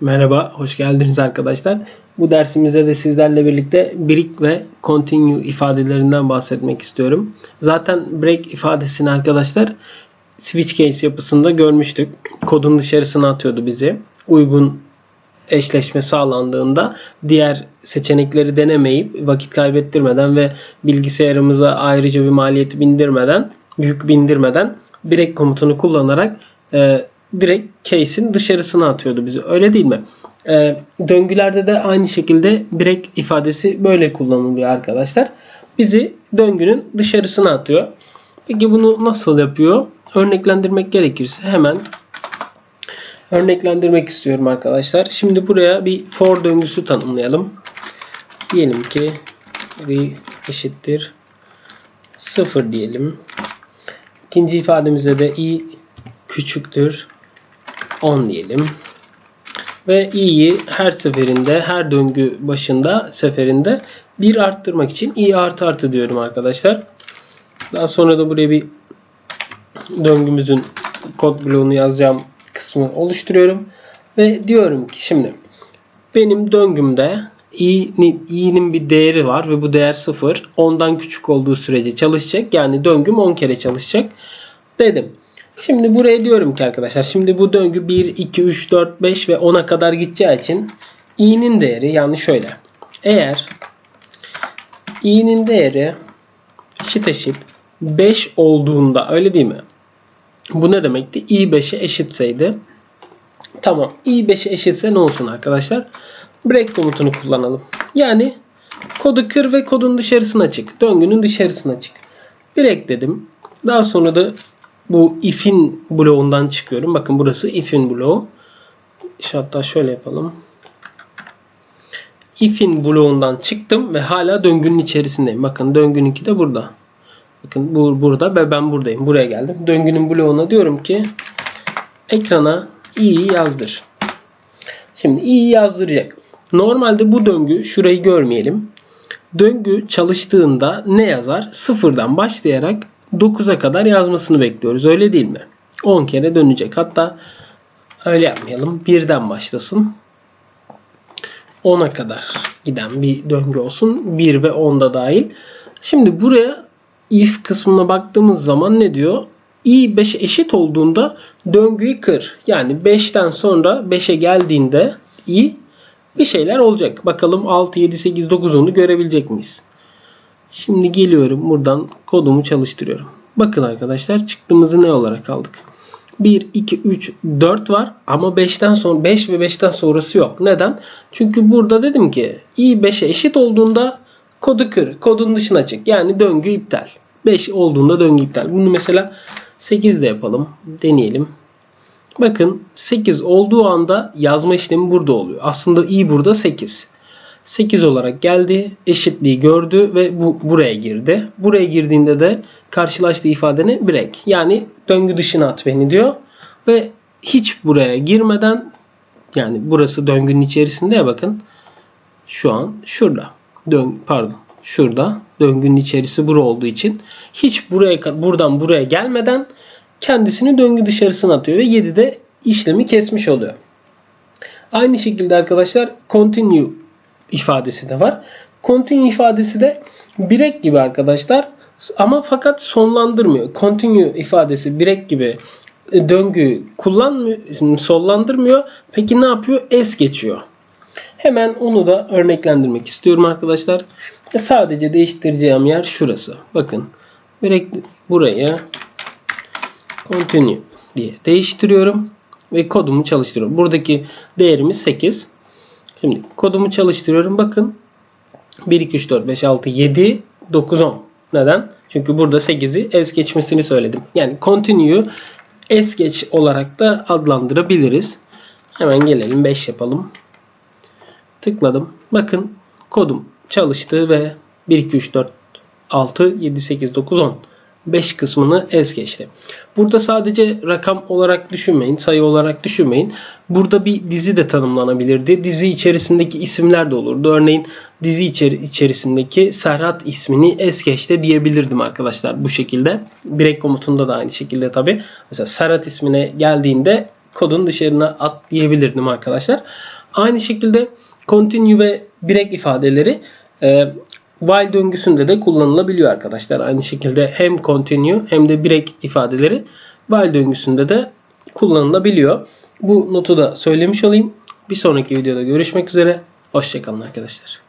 Merhaba, hoş geldiniz arkadaşlar. Bu dersimizde de sizlerle birlikte break ve continue ifadelerinden bahsetmek istiyorum. Zaten break ifadesini arkadaşlar switch case yapısında görmüştük. Kodun dışarısına atıyordu bizi. Uygun eşleşme sağlandığında diğer seçenekleri denemeyip vakit kaybettirmeden ve bilgisayarımıza ayrıca bir maliyet bindirmeden, yük bindirmeden break komutunu kullanarak e, direkt case'in dışarısına atıyordu bizi. Öyle değil mi? E, döngülerde de aynı şekilde break ifadesi böyle kullanılıyor arkadaşlar. Bizi döngünün dışarısına atıyor. Peki bunu nasıl yapıyor? Örneklendirmek gerekirse hemen örneklendirmek istiyorum arkadaşlar. Şimdi buraya bir for döngüsü tanımlayalım. Diyelim ki bir eşittir 0 diyelim. İkinci ifademizde de i küçüktür 10 diyelim. Ve i'yi her seferinde, her döngü başında seferinde bir arttırmak için i artı artı diyorum arkadaşlar. Daha sonra da buraya bir döngümüzün kod bloğunu yazacağım kısmı oluşturuyorum. Ve diyorum ki şimdi benim döngümde i'nin, i'nin bir değeri var ve bu değer 0. 10'dan küçük olduğu sürece çalışacak. Yani döngüm 10 kere çalışacak. Dedim. Şimdi buraya diyorum ki arkadaşlar şimdi bu döngü 1, 2, 3, 4, 5 ve 10'a kadar gideceği için i'nin değeri yani şöyle. Eğer i'nin değeri eşit eşit 5 olduğunda öyle değil mi? Bu ne demekti? i 5'e eşitseydi. Tamam. i 5'e eşitse ne olsun arkadaşlar? Break komutunu kullanalım. Yani kodu kır ve kodun dışarısına çık. Döngünün dışarısına çık. Break dedim. Daha sonra da bu if'in bloğundan çıkıyorum. Bakın burası if'in bloğu. İşte hatta şöyle yapalım. If'in bloğundan çıktım ve hala döngünün içerisindeyim. Bakın döngününki de burada. Bakın bu burada ve ben buradayım. Buraya geldim. Döngünün bloğuna diyorum ki ekrana i'yi yazdır. Şimdi i'yi yazdıracak. Normalde bu döngü şurayı görmeyelim. Döngü çalıştığında ne yazar? Sıfırdan başlayarak 9'a kadar yazmasını bekliyoruz. Öyle değil mi? 10 kere dönecek. Hatta öyle yapmayalım. Birden başlasın. 10'a kadar giden bir döngü olsun. 1 ve 10 da dahil. Şimdi buraya if kısmına baktığımız zaman ne diyor? i 5'e eşit olduğunda döngüyü kır. Yani 5'ten sonra 5'e geldiğinde i bir şeyler olacak. Bakalım 6, 7, 8, 9, 10'u görebilecek miyiz? Şimdi geliyorum buradan kodumu çalıştırıyorum. Bakın arkadaşlar çıktığımızı ne olarak aldık? 1, 2, 3, 4 var ama 5'ten sonra 5 ve 5'ten sonrası yok. Neden? Çünkü burada dedim ki i 5'e eşit olduğunda kodu kır. Kodun dışına çık. Yani döngü iptal. 5 olduğunda döngü iptal. Bunu mesela 8 de yapalım. Deneyelim. Bakın 8 olduğu anda yazma işlemi burada oluyor. Aslında i burada 8. 8 olarak geldi. Eşitliği gördü ve bu buraya girdi. Buraya girdiğinde de karşılaştığı ifade ne? Break. Yani döngü dışına at beni diyor. Ve hiç buraya girmeden yani burası döngünün içerisinde ya bakın. Şu an şurada. Dön pardon. Şurada döngünün içerisi bura olduğu için hiç buraya buradan buraya gelmeden kendisini döngü dışarısına atıyor ve 7'de işlemi kesmiş oluyor. Aynı şekilde arkadaşlar continue ifadesi de var. Continue ifadesi de break gibi arkadaşlar ama fakat sonlandırmıyor. Continue ifadesi break gibi e, döngü kullanmıyor, sonlandırmıyor. Peki ne yapıyor? Es geçiyor. Hemen onu da örneklendirmek istiyorum arkadaşlar. Sadece değiştireceğim yer şurası. Bakın. Break buraya continue diye değiştiriyorum ve kodumu çalıştırıyorum. Buradaki değerimiz 8. Şimdi kodumu çalıştırıyorum. Bakın 1, 2, 3, 4, 5, 6, 7, 9, 10. Neden? Çünkü burada 8'i es geçmesini söyledim. Yani continue es geç olarak da adlandırabiliriz. Hemen gelelim 5 yapalım. Tıkladım. Bakın kodum çalıştı ve 1, 2, 3, 4, 6, 7, 8, 9, 10. 5 kısmını es geçti. Burada sadece rakam olarak düşünmeyin, sayı olarak düşünmeyin. Burada bir dizi de tanımlanabilirdi. Dizi içerisindeki isimler de olurdu. Örneğin dizi içeri içerisindeki Serhat ismini es geçti diyebilirdim arkadaşlar bu şekilde. Break komutunda da aynı şekilde tabi. Mesela Serhat ismine geldiğinde kodun dışarına at diyebilirdim arkadaşlar. Aynı şekilde continue ve break ifadeleri while döngüsünde de kullanılabiliyor arkadaşlar. Aynı şekilde hem continue hem de break ifadeleri while döngüsünde de kullanılabiliyor. Bu notu da söylemiş olayım. Bir sonraki videoda görüşmek üzere. Hoşçakalın arkadaşlar.